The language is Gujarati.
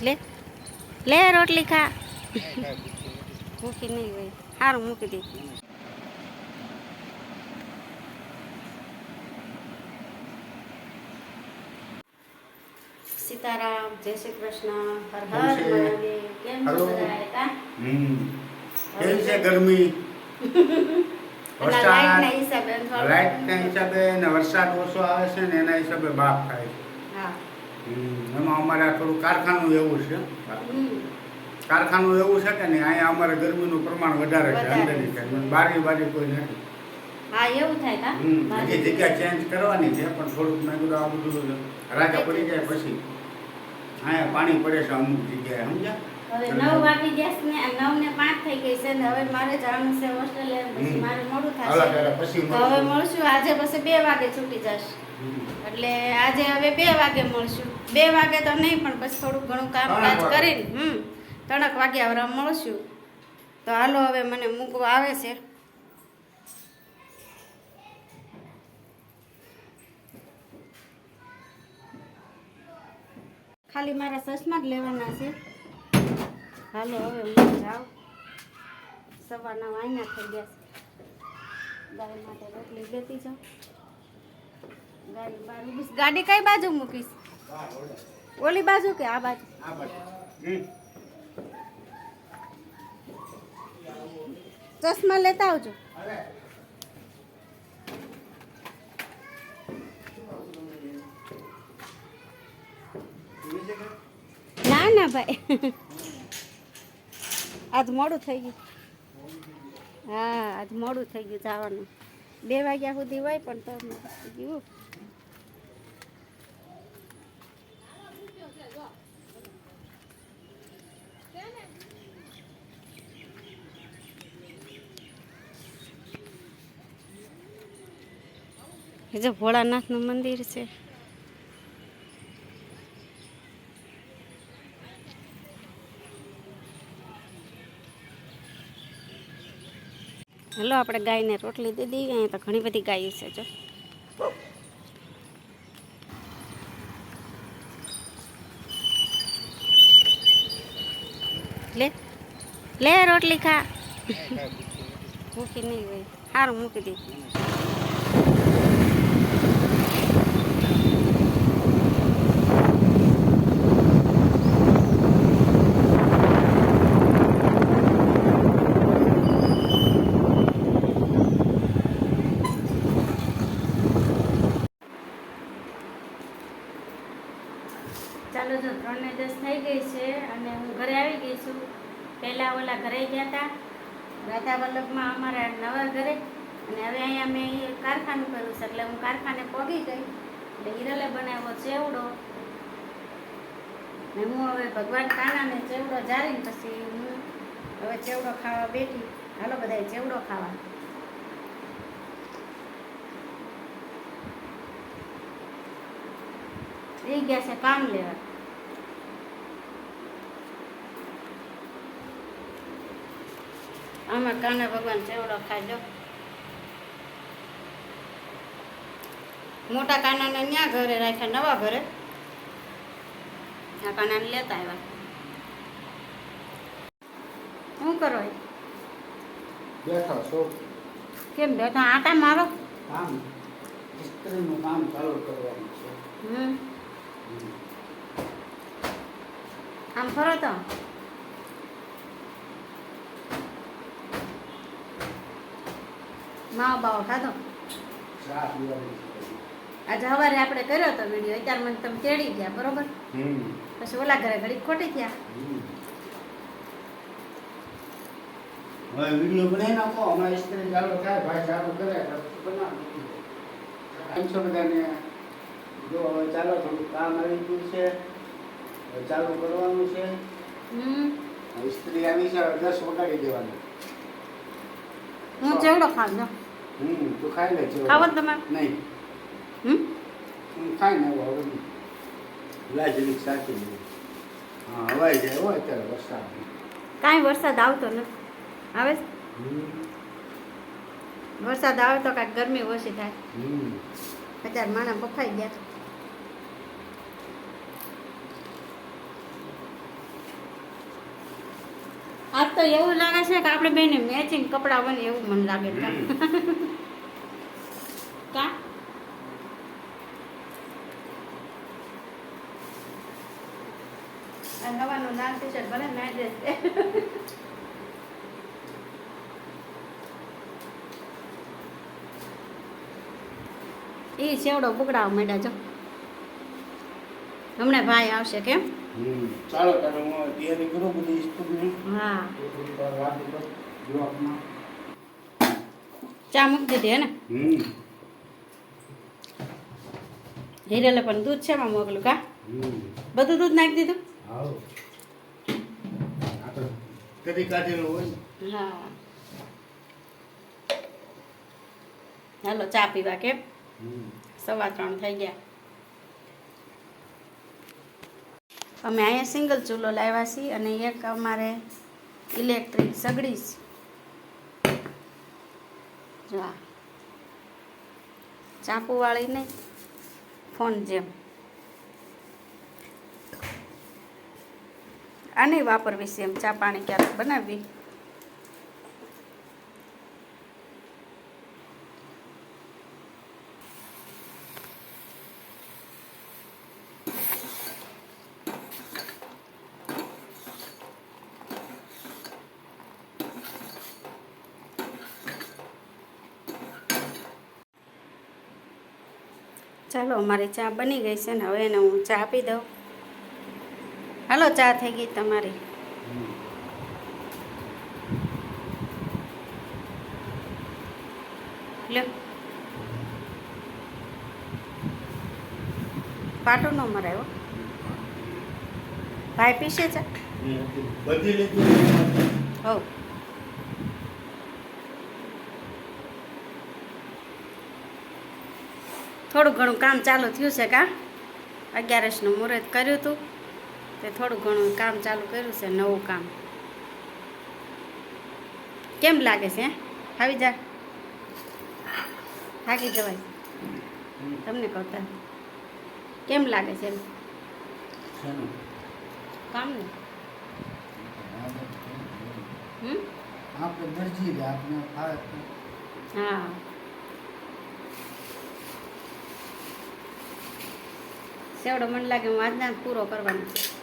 લે લે રોટલી ખા મૂકી નહીં હોય સારું મૂકી દે સીતારામ જય શ્રી કૃષ્ણ હર હર કેમ છે? મહાદેવ કેમ છો હલો. બધાએ, કા? હમ કેમ છે ગરમી એના લાઈટના હિસાબે થોડું- લાઇટના હિસાબે ને વરસાદ ઓછો આવે છે ને એના હિસાબે બાપ થાય છે હા હમ, એમાં અમારે આ થોડું કારખાનું એવું છે. કારખાનું એવું છે કે નહીં અહીંયા અમારે ગરમીનું પ્રમાણ વધારે છે. અંદરની સાઈડ. બારી બારી કોઈ નથી. હા એવું થાય કા? હજી જગ્યા ચેન્જ કરવાની છે પણ થોડુંક મેં કીધું આ બધું રાજા પડી જાય પછી. અહીંયા પાણી પડે છે અમુક જગ્યાએ સમજ્યા? હવે નવ વાગી ગયા છે ને નવ ને પાંચ થઈ ગઈ છે ને હવે મારે જવાનું છે હોસ્ટેલ પછી મારે મોડું થશે. તો હવે મળશું. આજે પછી બે વાગે છૂટી જશે એટલે આજે હવે બે વાગે મળશું. બે વાગે તો નહીં પણ પછી થોડું ઘણું કામકાજ કરીને હમ ત્રણેક વાગ્યા હવે મળશું. તો હાલો હવે મને મૂકવા આવે છે. ખાલી મારા સસમાં જ લેવાના છે. હાલો હવે હું જાઉં. સવારના વાયના થઈ ગયા છે. ગાય માટે રોટલી લેતી જાઉં. ગાડી બહાર મૂકીશ ગાડી કઈ બાજુ મૂકીશ? ઓલી બાજુ કે આ બાજુ? આ બાજુ. ચશ્મા લેતા આવજો. ના ના ભાઈ. આજ મોડું થઈ ગયું. હા, આજ મોડું થઈ ગયું જવાનું. બે વાગ્યા સુધી હોય પણ તો ગયું જો ભોળાનાથનું મંદિર છે. હલો, આપણે ગાયને રોટલી દઈએ, અહીંયા તો ઘણી બધી ગાયો છે, જો. લે લે રોટલી ખા. મૂકી નહીં હોય. સારું મૂકી દે ચાલો જો ત્રણ ને દસ થઈ ગઈ છે અને હું છું પહેલાં ઓલા ઘરે ગયા હતા રાધા વલ્લભમાં અમારા નવા ઘરે. અને હવે અહીંયા મેં કારખાનું કર્યું છે. એટલે હું કારખાને પહોંચી ગઈ. એટલે હિરલે બનાવ્યો ચેવડો. ને હું હવે ભગવાન કાનાને ચેવડો જારીને પછી હું હવે ચેવડો ખાવા બેઠી. હાલો બધા ચેવડો ખાવા. એ ગયા છે કામ લેવા. આમાં કાના ભગવાન ચેવડો ખાજો મોટા કાનાને ન્યા ઘરે રાખ્યા નવા ઘરે. આ કાનાને લેતા આવ્યા. શું કરો? બેઠા છો. કેમ બેઠા? આટા મારો? કામ. ઇસ્ત્રીનું કામ ચાલુ કરવાનું છે. હમ. આમ ફરો તો. માવો બાવો ખાધો? આજે સવારે આપણે કર્યો હતો વીડિયો અત્યારે મને તમે તેડી ગયા બરોબર? પછી ઓલા ઘરે ઘડી ખોટી ગયા. હવે વીડિયો બનાવી નાખો અમારી ઇસ્ત્રી ચાલુ થાય ભાઈ ચાલુ કરે બનાવો. બધાને જો હવે ચાલો થોડું કામ આવી ગયું છે ચાલુ કરવાનું છે. હમ. ઇસ્ત્રી આવી છે દસ વગાડી દેવાનું. હું ચેવડો ખાધો હમ તું ખાઈ લે ચેવડો ખાવ તમે? નહીં. હમ? હું ખાઈ ને હવે. હવે લાજરી સાચી હા હવાઈ જાય હોય અત્યારે વરસાદ. કાંઈ વરસાદ આવતો નથી આવે? વરસાદ આવે તો કાંઈક ગરમી ઓછી થાય. અત્યારે માણસ બફાઈ ગયા તો એવું લાગે છે કે આપણે બેને મેચિંગ કપડાં બને એવું મને લાગે છે. કા? નવાનું લાલ ટી શર્ટ ભલે મેં ડ્રેસ એ સેવડો બુકડાવા માંડ્યા જો. હમણાં ભાઈ આવશે કેમ. ચાલો તારે હું તૈયારી કરું બધી હા. બ્લોકમાં ચા મૂકી દીધી હે ને? હમ. હિરેલે પણ દૂધ છે એમાં મોકલું કા? બધું દૂધ નાખી દીધું? કદી કાઢેલું હોય હા. હાલો ચા પીવા કેમ સવા ત્રણ થઈ ગયા. અમે અહીંયા સિંગલ ચૂલો લાવ્યા છીએ અને એક અમારે ઇલેક્ટ્રિક સગડી છે. જો આ નહીં, ફોન જેમ. આને વાપરવી છે એમ ચા પાણી ક્યારેક બનાવવી? ચાલો અમારી ચા બની ગઈ છે ને હવે એને હું ચા આપી દઉં. હાલો ચા થઈ ગઈ તમારી. લ્યો. પાટો ન મરાયો ભાઈ પીશે ચા? બધી લીધી. હો થોડું ઘણું કામ ચાલુ થયું છે કા? અગિયારસનું મુહૂર્ત કર્યું હતું તે થોડું ઘણું કામ ચાલુ કર્યું છે નવું કામ. કેમ લાગે છે? આવી જા. થાકી જવાય. તમને કહતા કેમ લાગે છે કામ? ને. હા. સેવડો મને લાગે હું આજના પૂરો કરવાનો છે.